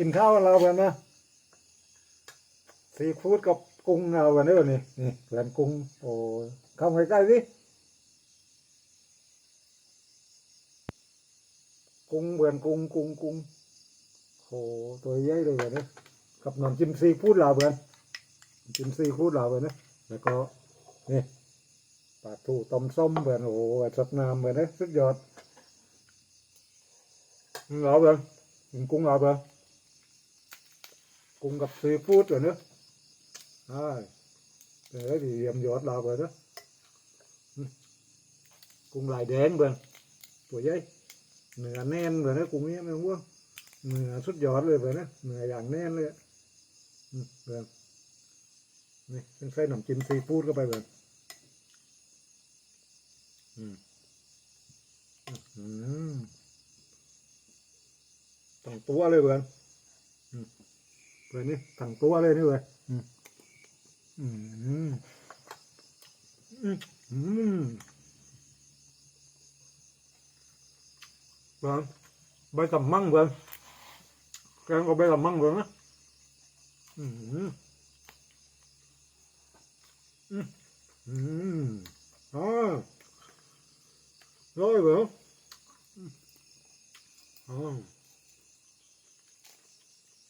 กินข้าวเรากันนะซีฟู้ดกับกุ้งเรากันได้ป่ะนี่นี่เพื่อนกุ้งโอ้เข้าใกล้ๆสิกุ้งเพื่อนกุ้งกุ้งกุ้งโอ้ตัวใหญ่เลยเพื่อนนี่กับน้ำจิ้มซีฟู้ดเราเพื่อนจิ้มซีฟู้ดเราเพื่อนนะแล้วก็นี่ปลาทูต้มส้มเพื่อนโอ้ยสดน้ำเพื่อนนะสุดยอดเราเพื่อนกิน กุ้งกับซีฟู้ดเหรอเนอะใช่เดี๋ยวดีเยี่ยมยอดเราเลยเนอะกุ้งลายแดงเบิ่งตัวใหญ่เนือแน่นเลยนะกุ้งนี้ไม่รู้ว่าเหนือสุดยอดเลยเลยนะเนื้ออย่างแน่นเลยเบิ่งนี่เป็นไส้หนมจิ้มซีฟู้ดเข้าไปเบิ่งอืมอืมตั้งตัวเลยเบิ่งอืม นี่ทั้งตัวเลยนี่เลยอืมอืมอืมอืมเบิ่งใบกำมังเบิ่งแกงก็ใบกำมังเบิ่งนะอืมอืมอืมอ๋อร้อยเบิ่งอ๋อ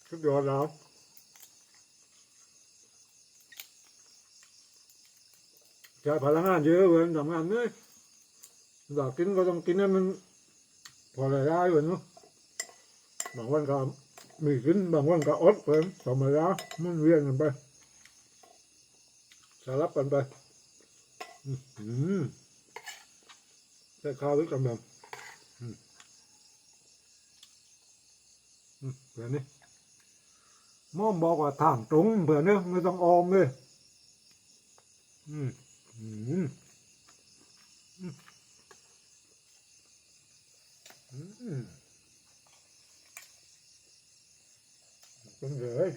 สุดยอดแล้ว ใช้พลังงานเยอะเว้ยทำงานเหนื่อยอยากกินก็ต้องกินให้มันพอได้ได้เว้ยเนาะบางวันก็มีกินบางวันก็อดเว้ยธรรมดามันเวียนกันไปสลับกันไปอือหือได้ข้าวด้วยกันแบบอืมอืมแบบนี้มอมบอกว่าทางตรงเผื่อเนี่ยไม่ต้องออมเลย อืม อืมอืมอืมเป็นเลย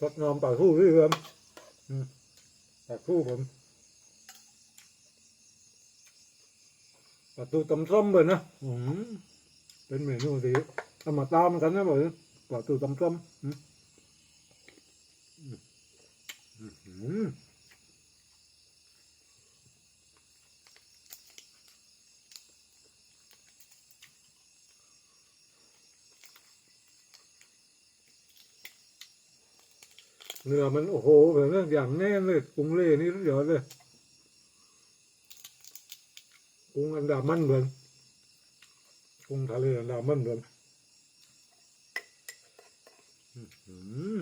ตัดนอมอืมอืมสดงอมปากคู่พี่ผมอืมปากคู่ผมปลาตูตำส้มเลยนะเป็นเมนูที่เอามาตามกันนะบอกเลยปลาตูตำส้มอืมอืมอืม เนื้อมันโอ้โหแบบนั้นอย่างแน่นเลยกุ้งเล่นี่สุดยอดเลยกุ้งอันดามันเหมือนกุ้งทะเลอันดามันเหมือนอื้อหือ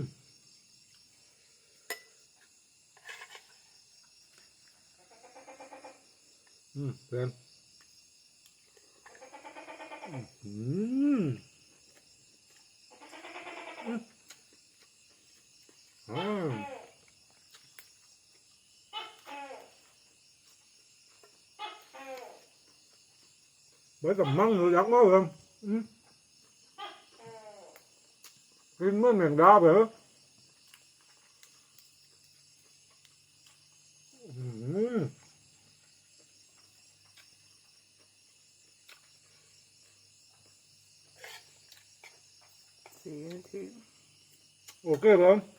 อืมเพื่อนอื้อหืออ่า ไว้กับมั่ง rồi giặc nó không ừ. cái mới miền đá vậy ừ. สี่นาที ok không